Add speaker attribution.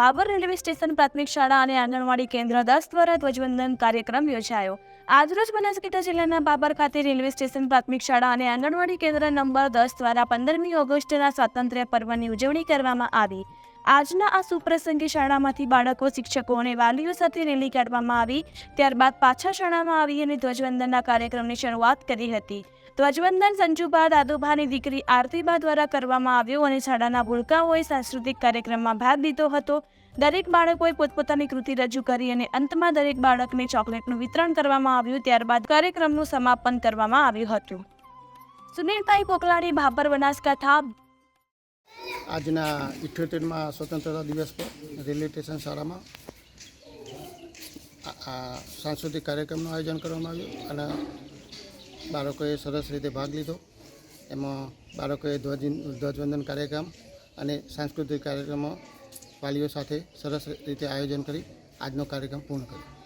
Speaker 1: Bhabhar railway station પ્રાથમિક શાળા અને આંગણવાડી કેન્દ્ર દસ દ્વારા ધ્વજવંદન કાર્યક્રમ યોજાયો. આજરોજ બનાસકાંઠા જિલ્લાના બાબર ખાતે રેલવે સ્ટેશન પ્રાથમિક શાળા અને આંગણવાડી કેન્દ્ર નંબર દસ દ્વારા પંદરમી ઓગસ્ટના સ્વાતંત્ર્ય પર્વની ઉજવણી કરવામાં આવી. આજના આ સુપ્રસંગે શાળામાંથી બાળકો, શિક્ષકો અને વાલીઓ સાથે રેલી કાઢવામાં આવી. ત્યારબાદ પાછા શાળામાં આવી અને ધ્વજવંદનના કાર્યક્રમની શરૂઆત કરી હતી. ધ્વજવંદન સંજુબા દાદુભાની દીકરી આરતીબા દ્વારા કરવામાં આવ્યું અને શાળાના ભૂલકાઓએ સાંસ્કૃતિક કાર્યક્રમમાં ભાગ લીધો હતો. દરેક બાળકોએ પોતપોતાની કૃતિ રજૂ કરી અને અંતમાં દરેક બાળકને ચોકલેટનું વિતરણ કરવામાં આવ્યું. ત્યારબાદ કાર્યક્રમનું સમાપન કરવામાં આવ્યું હતું. સુનિલભાઈ પોકલાણી, ભાભર બનાસકાંઠા
Speaker 2: આજના ઇઠ્યોતેરમાં સ્વતંત્રતા દિવસ પર રેલવે સ્ટેશન શાળામાં આ- સાંસ્કૃતિક કાર્યક્રમનું આયોજન કરવામાં આવ્યું અને બાળકોએ સરસ રીતે ભાગ લીધો. એમાં બાળકોએ ધ્વજ ધ્વજવંદન કાર્યક્રમ અને સાંસ્કૃતિક કાર્યક્રમો વાલીઓ સાથે સરસ રીતે આયોજન કરી આજનો કાર્યક્રમ પૂર્ણ કર્યો.